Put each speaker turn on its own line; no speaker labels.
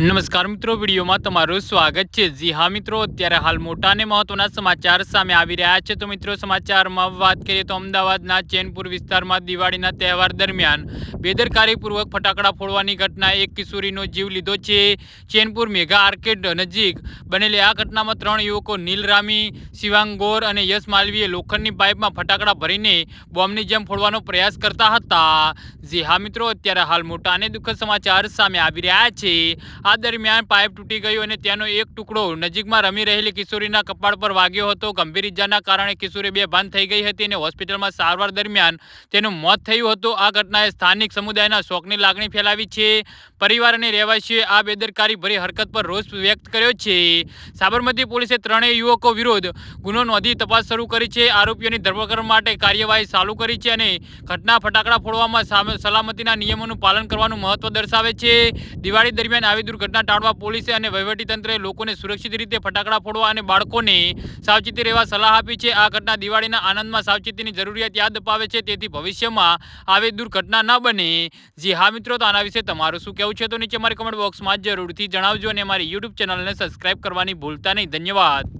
નમસ્કાર મિત્રો, વિડીયોમાં તમારું સ્વાગત છે. જી હા મિત્રો, અત્યારે હાલ મોટા અને મહત્વના સમાચાર સામે આવી રહ્યા છે. તો મિત્રો, સમાચારમાં વાત કરીએ તો અમદાવાદના ચેનપુર વિસ્તારમાં દિવાળીના તહેવાર દરમિયાન બેદરકારીપૂર્વક ફટાકડા ફોડવાની ઘટના એક કિશોરીનો જીવ લીધો છે. ચેનપુર મેઘા આર્કેડ નજીક બનેલી આ ઘટનામાં ત્રણ યુવકો નીલરામી, શિવાંગોર અને યશ માલવીએ લોખંડની પાઇપમાં ફટાકડા ભરીને બોમ્બની જેમ ફોડવાનો પ્રયાસ કરતા હતા. જી હા મિત્રો, અત્યારે હાલ મોટા અને દુઃખદ સમાચાર સામે આવી રહ્યા છે. આ દરમિયાન પાઇપ તૂટી ગયો અને તેનો એક ટુકડો નજીકમાં રમી રહેલી કિશોરીના કપાળ પર વાગ્યો હતો. ગંભીર ઇજાના કારણે કિશોરી બેભાન થઈ ગઈ હતી અને હોસ્પિટલમાં સારવાર દરમિયાન તેનું મોત થયું હતું. આ ઘટનાએ સ્થાનિક સમુદાયના શોકની લાગણી ફેલાવી છે. પરિવાર અને રહેવાસીઓએ આ બેદરકારી ભરી હરકત પર રોષ વ્યક્ત કર્યો છે. સાબરમતી પોલીસે ત્રણેય યુવકો વિરુદ્ધ ગુનો નોંધી તપાસ શરૂ કરી છે. આરોપીઓની ધરપકડ માટે કાર્યવાહી ચાલુ કરી છે અને ઘટના ફટાકડા ફોડવામાં સલામતીના નિયમોનું પાલન કરવાનું મહત્વ દર્શાવે છે. દિવાળી દરમિયાન આવી દુર્ઘટના ટાળવા પોલીસે અને વહીવટીતંત્રે લોકોને સુરક્ષિત રીતે ફટાકડા ફોડવા અને બાળકોને સાવચેતી રહેવા સલાહ આપી છે. આ ઘટના દિવાળીના આનંદમાં સાવચેતીની જરૂરિયાત યાદ અપાવે છે. તેથી ભવિષ્યમાં આવી દુર્ઘટના ન બને. જી હા મિત્રો, તો આના વિશે તમારું શું કહેવું છે? તો નીચે મારી કમેન્ટ બોક્સમાં જરૂરથી જણાવજો અને મારી યુટ્યુબ ચેનલને સબસ્ક્રાઇબ કરવાની ભૂલતા નહીં. ધન્યવાદ.